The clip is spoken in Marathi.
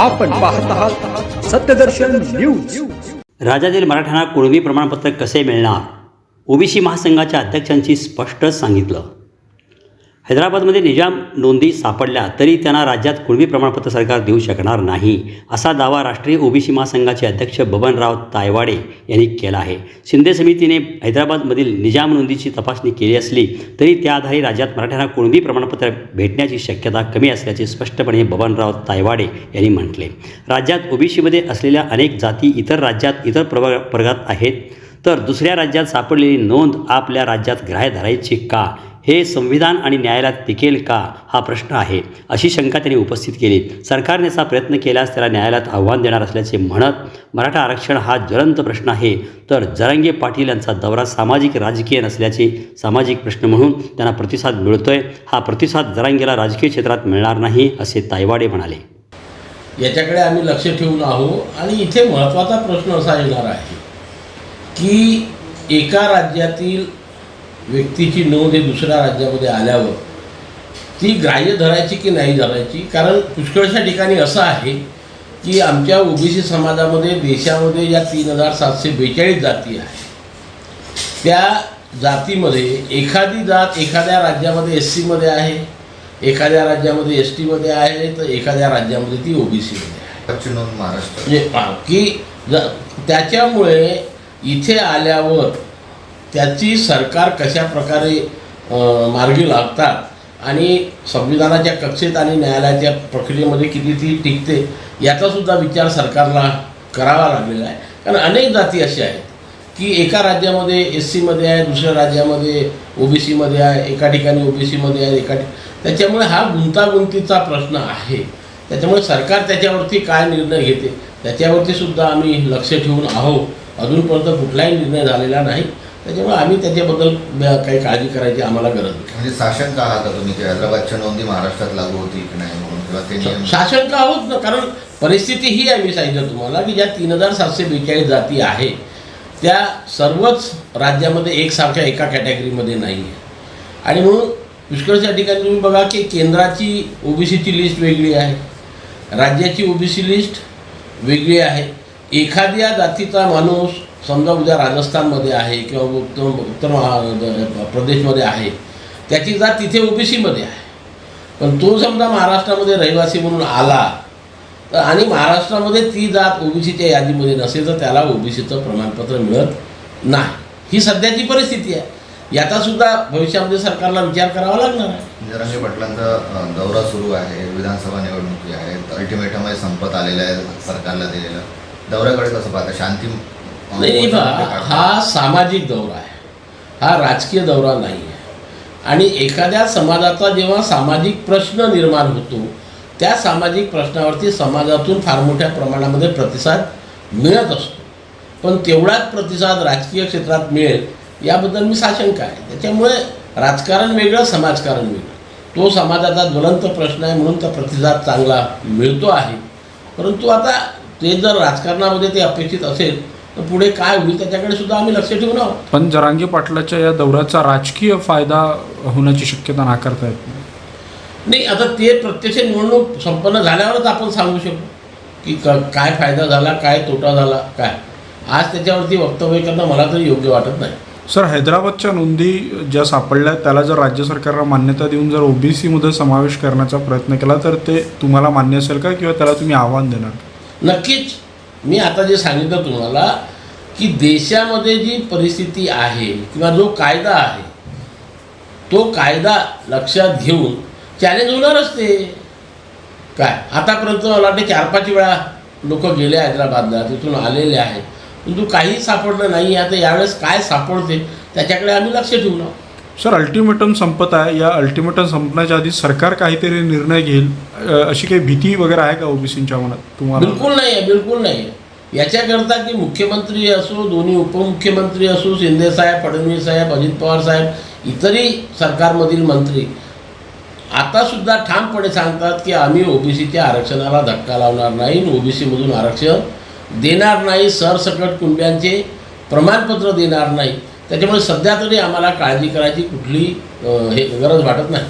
आपण पाहत आहात सत्यदर्शन न्यूज. राज्यातील मराठ्यांना कुणबी प्रमाणपत्र कसे मिळणार? ओबीसी महासंघाच्या अध्यक्षांची स्पष्ट सांगितलं. हैदराबादमध्ये निजाम नोंदी सापडल्या तरी त्यांना राज्यात कुणबी प्रमाणपत्र सरकार देऊ शकणार नाही असा दावा राष्ट्रीय ओबीसी महासंघाचे अध्यक्ष बबनराव तायवाडे यांनी केला आहे. शिंदे समितीने हैदराबादमधील निजाम नोंदीची तपासणी केली असली तरी त्या आधारे राज्यात मराठ्यांना कुणबी प्रमाणपत्र भेटण्याची शक्यता कमी असल्याचे स्पष्टपणे बबनराव तायवाडे यांनी म्हटले. राज्यात ओबीसीमध्ये असलेल्या अनेक जाती इतर राज्यात इतर प्रव प्रगात आहेत तर दुसऱ्या राज्यात सापडलेली नोंद आपल्या राज्यात ग्राह्य धरायची का? हे संविधान आणि न्यायालयात टिकेल का हा प्रश्न आहे अशी शंका त्यांनी उपस्थित केली. सरकारने असा प्रयत्न केल्यास त्याला न्यायालयात आव्हान देणार असल्याचे म्हणत मराठा आरक्षण हा ज्वलंत प्रश्न आहे. तर जरांगे पाटील यांचा दौरा सामाजिक राजकीय नसल्याचे सामाजिक प्रश्न म्हणून त्यांना प्रतिसाद मिळतोय. हा प्रतिसाद जरांगेला राजकीय क्षेत्रात मिळणार नाही असे तायवाडे म्हणाले. याच्याकडे आम्ही लक्ष ठेवून आहोत आणि इथे महत्त्वाचा प्रश्न असा येणार आहे की एका राज्यातील व्यक्तीची नोंद ही दुसऱ्या राज्यामध्ये आल्यावर ती ग्राह्य धरायची की नाही धरायची? कारण पुष्कळशा ठिकाणी असं आहे की आमच्या ओबीसी समाजामध्ये देशामध्ये या तीन हजार सातशे बेचाळीस जाती आहेत. त्या जातीमध्ये एखादी जात एखाद्या राज्यामध्ये एस सीमध्ये आहे एखाद्या राज्यामध्ये एस टीमध्ये आहे तर एखाद्या राज्यामध्ये ती ओबीसीमध्ये आहे. पश्चिम महाराष्ट्र म्हणजे की ज त्याच्यामुळे इथे आल्यावर त्याची सरकार कशा प्रकारे मार्गी लागतात आणि संविधानाच्या कक्षेत आणि न्यायालयाच्या प्रक्रियेमध्ये किती ती टिकते याचासुद्धा विचार सरकारला करावा लागलेला आहे. कारण अनेक जाती अशा आहेत की एका राज्यामध्ये एस सीमध्ये आहे दुसऱ्या राज्यामध्ये ओबीसीमध्ये आहे एका ठिकाणी ओबीसीमध्ये आहे एका त्याच्यामुळे हा गुंतागुंतीचा प्रश्न आहे. त्याच्यामुळे सरकार त्याच्यावरती काय निर्णय घेते त्याच्यावरती सुद्धा आम्ही लक्ष ठेवून आहोत. अजूनपर्यंत कुठलाही निर्णय झालेला नाही. त्याच्यामुळे आम्ही त्याच्याबद्दल काही काळजी करायची आम्हाला गरज नाही. म्हणजे शासन का आहात तुम्ही की हैदराबादच्या नोंदी महाराष्ट्रात लागू होती की नाही म्हणून? किंवा ते नियम शासन का होत ना कारण परिस्थिती ही आहे मी सांगितलं तुम्हाला की ज्या तीन हजार सातशे बेचाळीस जाती आहे त्या सर्वच राज्यामध्ये एकसारख्या एका कॅटेगरीमध्ये नाही आहे. आणि म्हणून पुष्कळशा ठिकाणी तुम्ही बघा की केंद्राची ओबीसीची लिस्ट वेगळी आहे राज्याची ओबीसी लिस्ट वेगळी आहे. एखाद्या जातीचा माणूस समजा उद्या राजस्थानमध्ये आहे किंवा उत्तर उत्तर प्रदेशमध्ये आहे त्याची जात तिथे ओबीसीमध्ये आहे. पण तो समजा महाराष्ट्रामध्ये रहिवासी म्हणून आला तर आणि महाराष्ट्रामध्ये ती जात ओबीसीच्या यादीमध्ये नसेल तर त्याला ओबीसीचं प्रमाणपत्र मिळत नाही. ही सध्याची परिस्थिती आहे. याचा सुद्धा भविष्यामध्ये सरकारला विचार करावा लागणार आहे. जरांगे पाटलांचा दौरा सुरू आहे विधानसभा निवडणुकी आहेत अल्टिमेटम संपत आलेलं आहे सरकारला दिलेलं. दौऱ्याकडे कसं पाहता? शांती नाही बा हा सामाजिक दौरा आहे. हा राजकीय दौरा नाही आहे. आणि एखाद्या समाजाचा जेव्हा सामाजिक प्रश्न निर्माण होतो त्या सामाजिक प्रश्नावरती समाजातून फार मोठ्या प्रमाणामध्ये प्रतिसाद मिळत असतो. पण तेवढाच प्रतिसाद राजकीय क्षेत्रात मिळेल याबद्दल मी साशंक आहे. त्याच्यामुळे राजकारण वेगळं समाजकारण वेगळं. तो समाजाचा ज्वलंत प्रश्न आहे म्हणून तो प्रतिसाद चांगला मिळतो आहे. परंतु आता ते जर राजकारणामध्ये ते अपेक्षित असेल तर पुढे काय होईल त्याच्याकडे सुद्धा आम्ही लक्ष ठेवून आहोत. पण जरांगे पाटलाच्या या दौऱ्याचा राजकीय फायदा होण्याची शक्यता नाकारता येत नाही. नाही आता ते प्रत्यक्ष निवडणूक संपन्न झाल्यावरच आपण सांगू शकतो की क काय फायदा झाला काय तोटा झाला काय. आज त्याच्यावरती वक्तव्य करणं मला तरी योग्य वाटत नाही. सर हैदराबादच्या नोंदी ज्या सापडल्या त्याला जर राज्य सरकारला मान्यता देऊन जर ओबीसीमध्ये समावेश करण्याचा प्रयत्न केला तर ते तुम्हाला मान्य असेल का? किंवा त्याला तुम्ही आव्हान देणार? नक्कीच. मी आता जे सांगितलं तुम्हाला की देशामध्ये जी परिस्थिती आहे किंवा जो कायदा आहे तो कायदा लक्षात घेऊन चॅलेंज होणारच ते. काय? आतापर्यंत मला वाटते चार पाच वेळा लोक गेले हैदराबादला तिथून आलेले आहेत. परंतु काही सापडलं नाही आता यावेळेस काय सापडते त्याच्याकडे आम्ही लक्ष ठेवणार सर अल्टिमेटम संपत आहे. या अल्टिमेटम संपण्याच्या आधी सरकार काहीतरी निर्णय घेईल अशी काही भीती वगैरे आहे का ओबीसींच्या मनात? तुम्हाला? बिलकुल नाही आहे बिलकुल नाही याच्याकरता की मुख्यमंत्री असो दोन्ही उपमुख्यमंत्री असो शिंदेसाहेब फडणवीस साहेब अजित पवार साहेब इतरही सरकारमधील मंत्री आतासुद्धा ठामपणे सांगतात की आम्ही ओबीसीच्या आरक्षणाला धक्का लावणार नाही ओबीसीमधून आरक्षण देणार नाही सरसकट कुटुंबियांचे प्रमाणपत्र देणार नाही. त्याच्यामुळे सध्या तरी आम्हाला काळजी करायची कुठली हे गरज वाटत नाही.